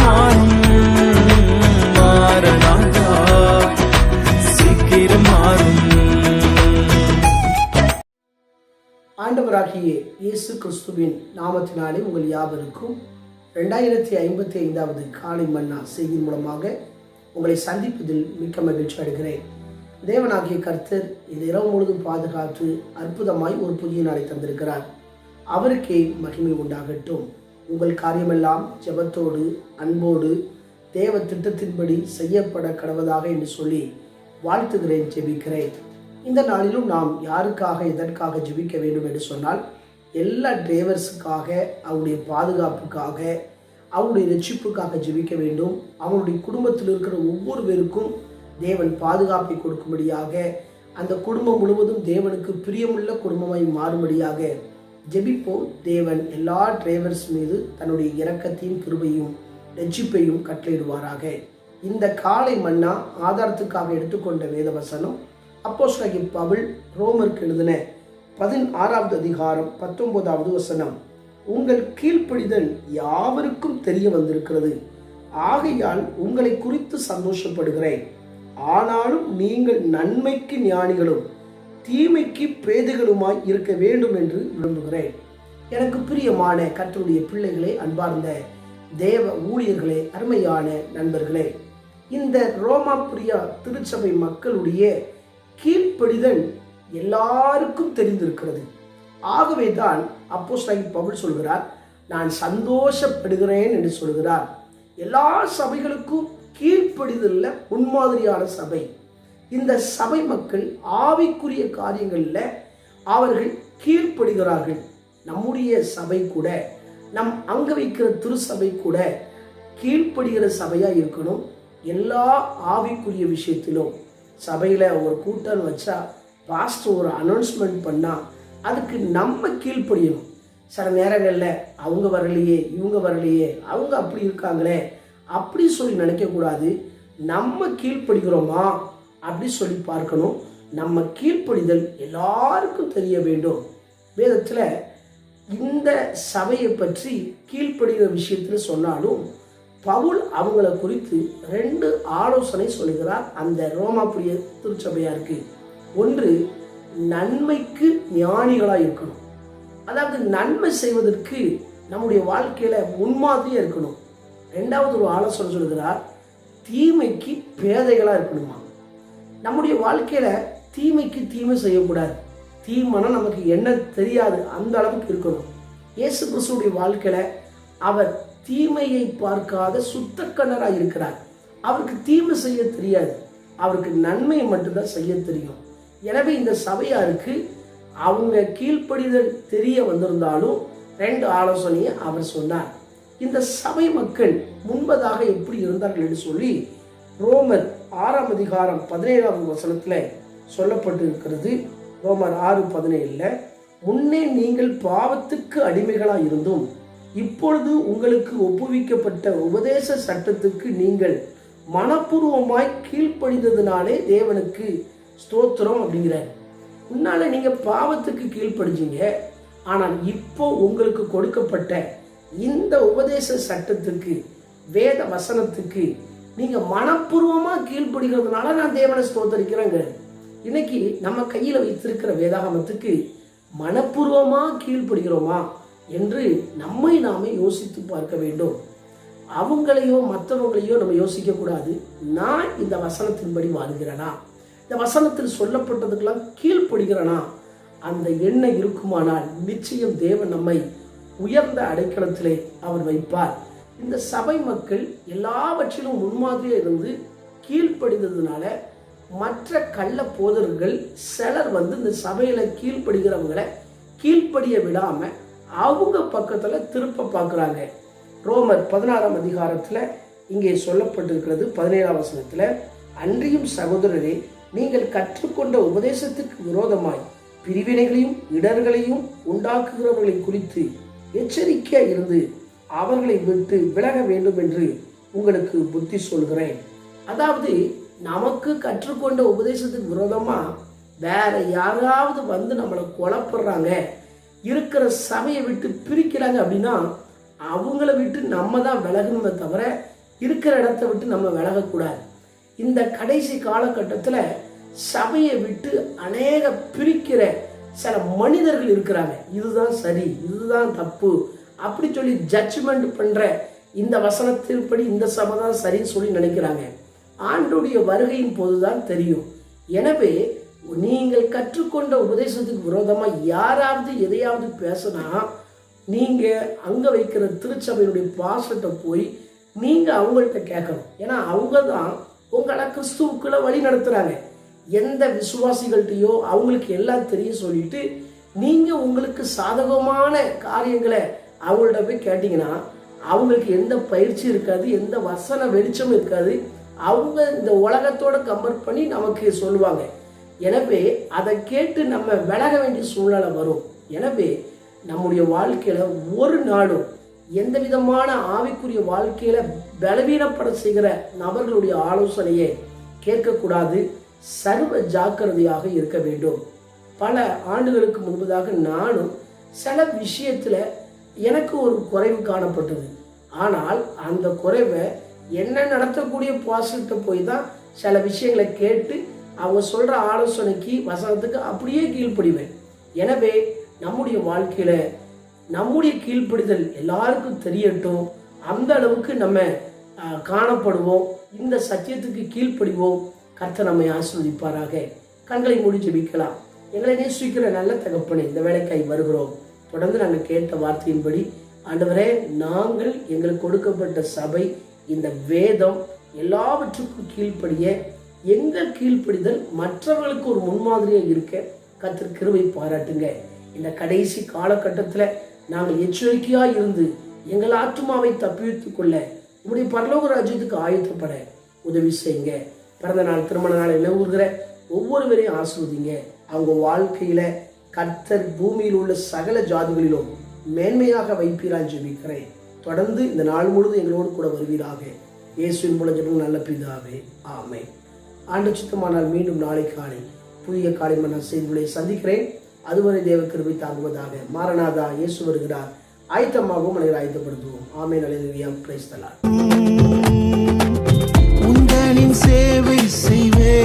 மாறும் மாறனாதா சீக்கிரம் மாறும். ஆண்டவராகிய இயேசு கிறிஸ்துவின் நாமத்தினாலே உங்கள் யாவருக்கும் ரெண்டாயிரத்தி ஐம்பத்தி ஐந்தாவது காலை மன்னா செய்தி மூலமாக உங்களை சந்திப்பதில் மிக்க மகிழ்ச்சி அடைகிறேன். தேவனாகிய கர்த்தர் இந்த இரவு முழுதும் பாதுகாத்து அற்புதமாய் ஒரு புதிய நாளை தந்திருக்கிறார். அவருக்கே மகிமை உண்டாகட்டும். உங்கள் காரியமெல்லாம் ஜெபத்தோடு அன்போடு தேவ திட்டத்தின்படி செய்யப்பட கடவதாக என்று சொல்லி வாழ்த்துகிறேன் ஜெபிக்கிறேன். இந்த நாளிலும் நாம் யாருக்காக எதற்காக ஜெபிக்க வேண்டும் என்று சொன்னால் எல்லா டிரைவர்ஸுக்காக அவருடைய பாதுகாப்புக்காக அவருடைய ரட்சிப்புக்காக ஜெபிக்க வேண்டும். அவனுடைய குடும்பத்தில் இருக்கிற ஒவ்வொருவருக்கும் தேவன் பாதுகாப்பை கொடுக்கும்படியாக அந்த குடும்பம் முழுவதும் தேவனுக்கு பிரியமுள்ள குடும்பமாய் மாறும்படியாக ஜெபிப்போ தேவன் எல்லா டிரைவர்ஸ் மீது தன்னுடைய இரக்கத்தையும் கிருபையும் ரட்சிப்பையும் கட்டளையிடுவாராக. இந்த காலை மன்னா ஆதாரத்துக்காக எடுத்துக்கொண்ட வேதவசனம் அப்போஸ்தலனாகிய பவுல் ரோமருக்கு எழுதின பதினாறாவது அதிகாரம் பத்தொன்பதாவது வசனம். உங்கள் கீழ்ப்படிதல் யாவருக்கும் தெரிய வந்திருக்கிறது. ஆகையால் உங்களை குறித்து சந்தோஷப்படுகிறேன். ஆனாலும் நீங்கள் நன்மைக்கு ஞானிகளும் தீமைக்கு பேதைகளுமாய் இருக்க வேண்டும் என்று விரும்புகிறேன். எனக்கு பிரியமான கர்த்தருடைய பிள்ளைகளே அன்பார்ந்த தேவ ஊழியர்களே அருமையான நண்பர்களே இந்த ரோமாபுரியா திருச்சபை மக்களுடைய கீழ்ப்படிதல் எல்லாருக்கும் தெரிந்திருக்கிறது. ஆகவே தான் அப்போ சாஹிப் பவுல் சொல்கிறார் நான் சந்தோஷப்படுகிறேன் என்று சொல்கிறார். எல்லா சபைகளுக்கும் கீழ்ப்படிதலில் முன்மாதிரியான சபை. இந்த சபை மக்கள் ஆவிக்குரிய காரியங்களில் அவர்கள் கீழ்ப்படுகிறார்கள். நம்முடைய சபை கூட நம் அங்க வைக்கிற திருசபை கூட கீழ்ப்படுகிற சபையா இருக்கணும். எல்லா ஆவிக்குரிய விஷயத்திலும் சபையில் ஒரு கூட்டம் வச்சா பாஸ்டர் ஒரு அனௌன்ஸ்மெண்ட் பண்ணா அதுக்கு நம்ம கீழ்ப்படியணும். சில நேரங்களில் அவங்க வரலையே இவங்க வரலையே அவங்க அப்படி இருக்காங்களே அப்படி சொல்லி நினைக்கக்கூடாது. நம்ம கீழ்ப்படுகிறோமா? அப்படி சொல்லி பார்க்கணும். நம்ம கீழ்ப்படிதல் எல்லாருக்கும் தெரிய வேண்டும். வேதத்தில் இந்த சபையை பற்றி கீழ்ப்படுகிற விஷயத்தில் சொன்னாலும் பவுல் அவங்கள குறித்து ரெண்டு ஆலோசனை சொல்லுகிறார். அந்த ரோமாபுரிய திருச்சபையாருக்கு ஒன்று நன்மைக்கு ஞானிகளாக இருக்கணும். அதாவது நன்மை செய்வதற்கு நம்முடைய வாழ்க்கையில முன்மாதிரியாக இருக்கணும். ரெண்டாவது ஒரு ஆலோசனை சொல்கிறார் தீமைக்கு பேதைகளாக இருக்கணுமா? நம்முடைய வாழ்க்கையில் தீமைக்கு தீமை செய்யக்கூடாது. தீமைனா நமக்கு என்ன தெரியாது அந்த அளவுக்கு இருக்கணும். இயேசு கிறிஸ்துடைய வாழ்க்கையில் அவர் தீமையை பார்க்காத சுத்தக்கண்ணராக இருக்கிறார். அவருக்கு தீமை செய்ய தெரியாது. அவருக்கு நன்மையை மட்டும்தான் செய்ய தெரியும். எனவே இந்த சபையாருக்கு அவங்க கீழ்ப்படிதல் தெரிய வந்திருந்தாலும் ரெண்டு ஆலோசனையை அவர் சொன்னார். இந்த சபை மக்கள் முன்பதாக எப்படி இருந்தார்கள் என்று சொல்லி ரோமர் ஆறாம் அதிகாரம் பதினேழாவது வசனத்தில் சொல்லப்பட்டு இருக்கிறது ரோமர் ஆறு பதினேழில் முன்னே நீங்கள் பாவத்துக்கு அடிமைகளாக இருந்தும் இப்பொழுது உங்களுக்கு ஒப்புவிக்கப்பட்ட உபதேச சட்டத்துக்கு நீங்கள் மனப்பூர்வமாய் கீழ்ப்படிந்ததுனாலே தேவனுக்கு ஸ்தோத்திரம் அப்படிங்கிறார். முன்னால் நீங்கள் பாவத்துக்கு கீழ்ப்படிஞ்சீங்க ஆனால் இப்போ உங்களுக்கு கொடுக்கப்பட்ட இந்த உபதேச சட்டத்துக்கு வேத வசனத்துக்கு நீங்க மனப்பூர்வமா கீழ்ப்படுகிறதுனால நான் தேவனை ஸ்தோத்தரிக்கிறேங்க. இன்னைக்கு நம்ம கையில வைத்திருக்கிற வேதாகமத்துக்கு மனப்பூர்வமா கீழ்ப்படுகிறோமா என்று நம்மை நாமே யோசித்து பார்க்க வேண்டும். அவங்களையோ மற்றவங்களையோ நம்ம யோசிக்க கூடாது நான் இந்த வசனத்தின்படி வாழ்கிறேனா? இந்த வசனத்தில் சொல்லப்பட்டதுக்கெல்லாம் கீழ்ப்படுகிறனா? அந்த எண்ணம் இருக்குமானால் நிச்சயம் தேவன் நம்மை உயர்ந்த அடைக்கலத்திலே அவர் வைப்பார். இந்த சபை மக்கள் எல்லாவற்றிலும் முன்மாதிரியாக இருந்து கீழ்ப்படிந்ததுனால மற்ற கள்ள போதர்கள் சிலர் வந்து இந்த சபையில் கீழ்ப்படுகிறவங்களை கீழ்ப்படிய விடாமல் அவங்க பக்கத்தில் திருப்ப பார்க்குறாங்க. ரோமர் பதினாறாம் அதிகாரத்தில் இங்கே சொல்லப்பட்டிருக்கிறது பதினேழாம் வசனத்தில் அன்றியும் சகோதரரே நீங்கள் கற்றுக்கொண்ட உபதேசத்துக்கு விரோதமாய் பிரிவினைகளையும் இடர்களையும் உண்டாக்குகிறவர்களை குறித்து எச்சரிக்கையாக இருந்து அவர்களை விட்டு விலக வேண்டும் என்று உங்களுக்கு புத்தி சொல்கிறேன். அதாவது நமக்கு கற்றுக்கொண்ட உபதேசத்துக்கு விரோதமாக வேற யாராவது வந்து நம்மளை குழப்பிடுறாங்க இருக்கிற சபையை விட்டு பிரிக்கிறாங்க அப்படின்னா அவங்கள விட்டு நம்ம தான் விலகணுமே தவிர இருக்கிற இடத்த விட்டு நம்ம விலகக்கூடாது. இந்த கடைசி காலகட்டத்தில் சபையை விட்டு அநேக பிரிக்கிற சில மனிதர்கள் இருக்கிறாங்க. இதுதான் சரி இதுதான் தப்பு அப்படி சொல்லி ஜட்ஜ்மெண்ட் பண்ணுற இந்த வசனத்தின்படி இந்த சபை தான் சரின்னு சொல்லி நினைக்கிறாங்க. ஆண்டுடைய வருகையின் போது தான் தெரியும். எனவே நீங்கள் கற்றுக்கொண்ட உபதேசத்துக்கு விரோதமாக யாராவது எதையாவது பேசினா நீங்கள் அங்கே வைக்கிற திருச்சபையினுடைய பாசத்தை போய் நீங்கள் அவங்கள்ட்ட கேட்கணும். ஏன்னா அவங்க தான் உங்களை கிறிஸ்துவுக்குள்ள வழி நடத்துகிறாங்க எந்த விசுவாசிகள்கிட்டயோ அவங்களுக்கு எல்லாம் தெரியும் சொல்லிட்டு நீங்கள் உங்களுக்கு சாதகமான காரியங்களை அவங்கள்ட்ட போய் கேட்டிங்கன்னா அவங்களுக்கு எந்த பயிற்சி இருக்காது எந்த வசன வெளிச்சம் இருக்காது அவங்க இந்த உலகத்தோட கம்பேர் பண்ணி நமக்கு சொல்லுவாங்க. எனவே அதை கேட்டு நம்ம விலக வேண்டிய சூழ்நிலை வரும். எனவே நம்முடைய வாழ்க்கையில் ஒரு நாடும் எந்த விதமான ஆவிக்குரிய வாழ்க்கையில பலவீனப்பட செய்கிற நபர்களுடைய ஆலோசனையை கேட்கக்கூடாது. சர்வ ஜாக்கிரதையாக இருக்க வேண்டும். பல ஆண்டுகளுக்கு முன்பதாக நானும் சில விஷயத்துல எனக்கு ஒரு குறைவு காணப்பட்டது. ஆனால் அந்த குறைவை என்ன நடத்தக்கூடிய பாசிட்ட போய் தான் சில விஷயங்களை கேட்டு அவங்க சொல்ற ஆலோசனைக்கு வசனத்துக்கு அப்படியே கீழ்ப்படிவேன். எனவே நம்முடைய வாழ்க்கையில நம்முடைய கீழ்ப்படிதல் எல்லாருக்கும் தெரியட்டும். அந்த அளவுக்கு நம்ம காணப்படுவோம். இந்த சத்தியத்துக்கு கீழ்ப்படிவோம். கர்த்த நம்மை ஆஸ்வதிப்பாராக கண்களை மூடி ஜெபிக்கலாம். எங்களை நேசிக்கிற நல்ல தகப்பனே இந்த வேலைக்காய் வருகிறோம். தொடர்ந்து நாங்கள் கேட்ட வார்த்தையின்படி ஆண்டவரே நாங்கள் எங்களுக்கு கொடுக்கப்பட்ட சபை இந்த வேதம் எல்லாவற்றுக்கும் கீழ்ப்படிய எங்கள் கீழ்ப்படிதல் மற்றவர்களுக்கு ஒரு முன்மாதிரியாக இருக்க கத்திர கிருவை பாராட்டுங்க. இந்த கடைசி காலகட்டத்தில் நாங்கள் எச்சரிக்கையாக இருந்து எங்கள் ஆத்மாவை தப்பித்து கொள்ள உங்களுடைய பரலோக ராஜ்யத்துக்கு ஆயத்தப்பட உதவி செய்யுங்க. பிறந்த நாள் திருமண நாள் நிலவுகிற ஒவ்வொருவரையும் ஆசிர்வதிங்க. அவங்க வாழ்க்கையில கர்த்தர் பூமியில் உள்ள சகல ஜாதிகளிலும் மேன்மையாக வைப்பீரான் ஜெபிக்கிறேன். தொடர்ந்து இந்த நாள் முழுவதும் எங்களோடு கூட வருவீராக. இயேசுவின் மூலம் ஜெபம் நல்ல பிதாவே ஆமை ஆண்டு சித்தமானால் மீண்டும் நாளை காலை புதிய காலை மன்னர் செய்திகளை சந்திக்கிறேன். அதுவரை தேவ கிருபை தாங்குவதாக மாரநாதா இயேசு வருகிறார். ஆயத்தமாகவும் மனிதர் ஆயத்தப்படுத்துவோம். ஆமை நலியா பிரைஸ்தலார் உந்தனின் சேவை செய்வே